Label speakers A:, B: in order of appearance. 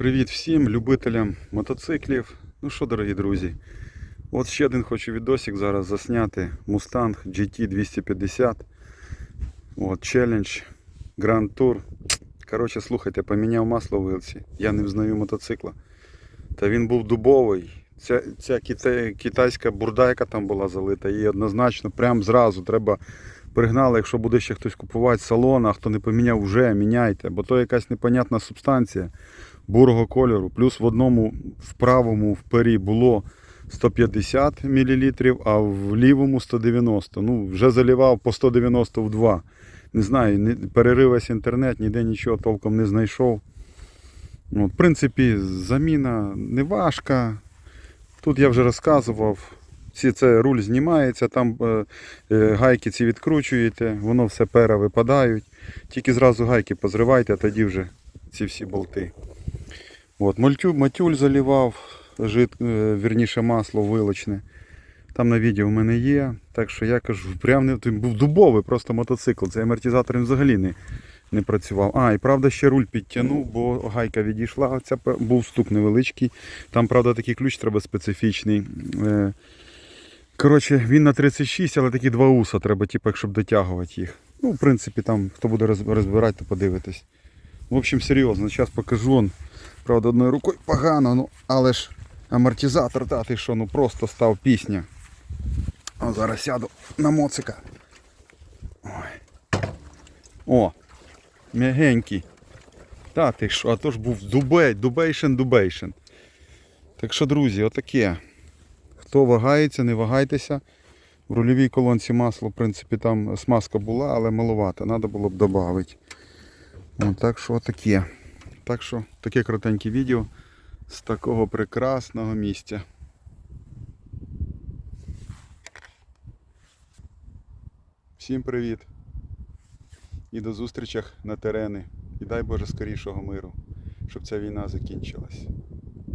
A: Привіт всім любителям мотоциклів. Ну що, дорогі друзі, от ще один хочу відосик зараз засняти. Mustang GT 250. От, челендж, Grand Tour. Коротше, слухайте, поміняв масло в вилці. Я не взнаю мотоцикла. Та він був дубовий. Ця, ця кита- китайська бурда, яка там була залита, її однозначно прям зразу треба пригнали, якщо буде ще хтось купувати салон, а хто не поміняв вже, міняйте, бо то якась непонятна субстанція бурого кольору. Плюс в одному в правому впері було 150 мл, а в лівому 190. Ну, вже заливав по 190 в 2. Не знаю, не, перерив весь інтернет, ніде нічого толком не знайшов. От, в принципі, заміна не важка. Тут я вже розказував. Ці, це руль знімається, там е, е, гайки ці відкручуєте, воно все пера випадають. Тільки зразу гайки позривайте, а тоді вже ці всі болти. От, матюль заливав, жид, е, вірніше масло вилочне. Там на відео в мене є. Так що я кажу, прям не був дубовий просто мотоцикл. Цей амортизатор взагалі не, не працював. А, і правда ще руль підтягнув, бо гайка відійшла. Оця пе- був стук невеличкий. Там, правда, такий ключ треба специфічний. Е, Коротше, він на 36, але такі два уса треба, типу, щоб дотягувати їх. Ну, в принципі, там хто буде розбирати, то подивитись. В общем, серйозно, зараз покажу. Правда, одною рукою погано, ну, але ж амортизатор, та ти що, ну просто став пісня. О, зараз сяду на моцика. Ой. О, м'ягенький. Та ти що, а то ж був дубей, дубейшн, дубейшн. Так що, друзі, отаке. Хто вагається, не вагайтеся. В рульовій колонці масло, в принципі, там смазка була, але маловато, треба було б додати. Так що таке. Так що таке коротеньке відео з такого прекрасного місця. Всім привіт. І до зустрічах на терени. І дай Боже скорішого миру, щоб ця війна закінчилась.